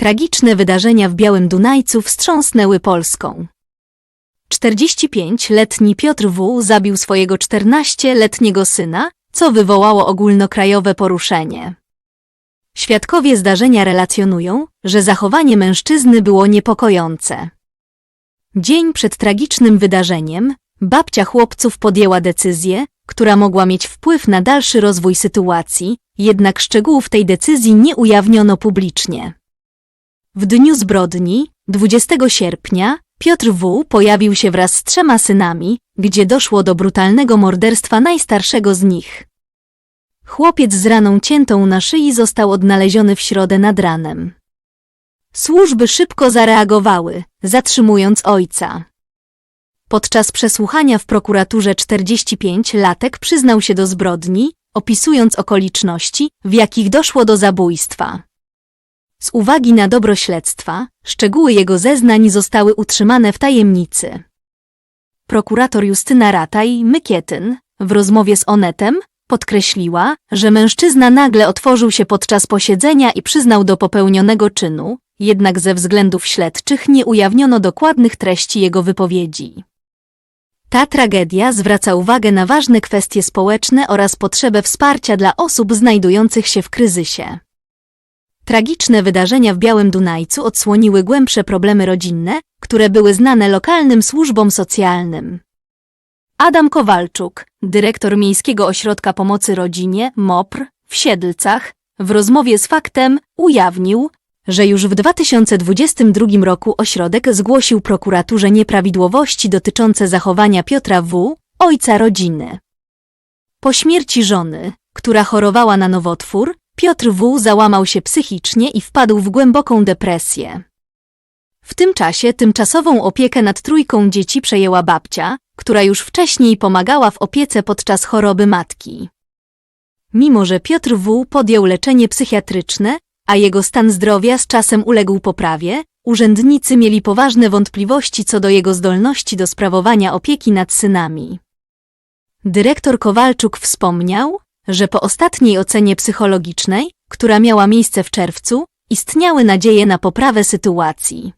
Tragiczne wydarzenia w Białym Dunajcu wstrząsnęły Polską. 45-letni Piotr W. zabił swojego 14-letniego syna, co wywołało ogólnokrajowe poruszenie. Świadkowie zdarzenia relacjonują, że zachowanie mężczyzny było niepokojące. Dzień przed tragicznym wydarzeniem babcia chłopców podjęła decyzję, która mogła mieć wpływ na dalszy rozwój sytuacji, jednak szczegółów tej decyzji nie ujawniono publicznie. W dniu zbrodni, 20 sierpnia, Piotr W. pojawił się wraz z trzema synami, gdzie doszło do brutalnego morderstwa najstarszego z nich. Chłopiec z raną ciętą na szyi został odnaleziony w środę nad ranem. Służby szybko zareagowały, zatrzymując ojca. Podczas przesłuchania w prokuraturze 45-latek przyznał się do zbrodni, opisując okoliczności, w jakich doszło do zabójstwa. Z uwagi na dobro śledztwa, szczegóły jego zeznań zostały utrzymane w tajemnicy. Prokurator Justyna Rataj-Mykietyn w rozmowie z Onetem podkreśliła, że mężczyzna nagle otworzył się podczas posiedzenia i przyznał do popełnionego czynu, jednak ze względów śledczych nie ujawniono dokładnych treści jego wypowiedzi. Ta tragedia zwraca uwagę na ważne kwestie społeczne oraz potrzebę wsparcia dla osób znajdujących się w kryzysie. Tragiczne wydarzenia w Białym Dunajcu odsłoniły głębsze problemy rodzinne, które były znane lokalnym służbom socjalnym. Adam Kowalczuk, dyrektor Miejskiego Ośrodka Pomocy Rodzinie MOPR w Siedlcach, w rozmowie z Faktem ujawnił, że już w 2022 roku ośrodek zgłosił prokuraturze nieprawidłowości dotyczące zachowania Piotra W., ojca rodziny. Po śmierci żony, która chorowała na nowotwór, Piotr W. załamał się psychicznie i wpadł w głęboką depresję. W tym czasie tymczasową opiekę nad trójką dzieci przejęła babcia, która już wcześniej pomagała w opiece podczas choroby matki. Mimo, że Piotr W. podjął leczenie psychiatryczne, a jego stan zdrowia z czasem uległ poprawie, urzędnicy mieli poważne wątpliwości co do jego zdolności do sprawowania opieki nad synami. Dyrektor Kowalczuk wspomniał, że po ostatniej ocenie psychologicznej, która miała miejsce w czerwcu, istniały nadzieje na poprawę sytuacji.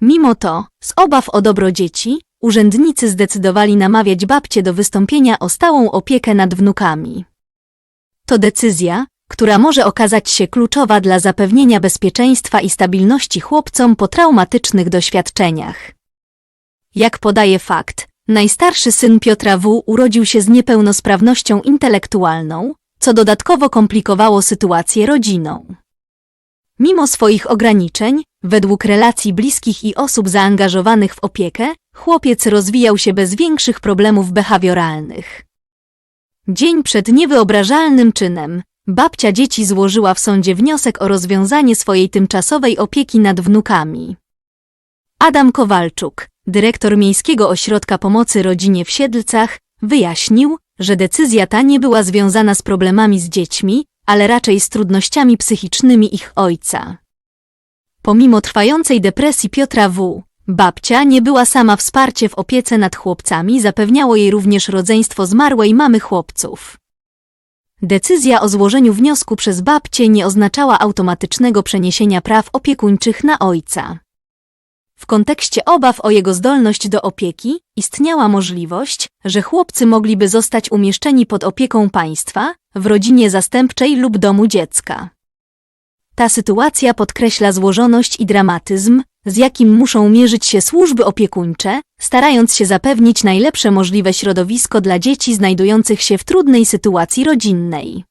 Mimo to, z obaw o dobro dzieci, urzędnicy zdecydowali namawiać babcie do wystąpienia o stałą opiekę nad wnukami. To decyzja, która może okazać się kluczowa dla zapewnienia bezpieczeństwa i stabilności chłopcom po traumatycznych doświadczeniach. Jak podaje fakt, najstarszy syn Piotra W. urodził się z niepełnosprawnością intelektualną, co dodatkowo komplikowało sytuację rodziną. Mimo swoich ograniczeń, według relacji bliskich i osób zaangażowanych w opiekę, chłopiec rozwijał się bez większych problemów behawioralnych. Dzień przed niewyobrażalnym czynem, babcia dzieci złożyła w sądzie wniosek o rozwiązanie swojej tymczasowej opieki nad wnukami. Adam Kowalczuk, dyrektor Miejskiego Ośrodka Pomocy Rodzinie w Siedlcach, wyjaśnił, że decyzja ta nie była związana z problemami z dziećmi, ale raczej z trudnościami psychicznymi ich ojca. Pomimo trwającej depresji Piotra W., babcia nie była sama wsparcie w opiece nad chłopcami, zapewniało jej również rodzeństwo zmarłej mamy chłopców. Decyzja o złożeniu wniosku przez babcię nie oznaczała automatycznego przeniesienia praw opiekuńczych na ojca. W kontekście obaw o jego zdolność do opieki istniała możliwość, że chłopcy mogliby zostać umieszczeni pod opieką państwa, w rodzinie zastępczej lub domu dziecka. Ta sytuacja podkreśla złożoność i dramatyzm, z jakim muszą mierzyć się służby opiekuńcze, starając się zapewnić najlepsze możliwe środowisko dla dzieci znajdujących się w trudnej sytuacji rodzinnej.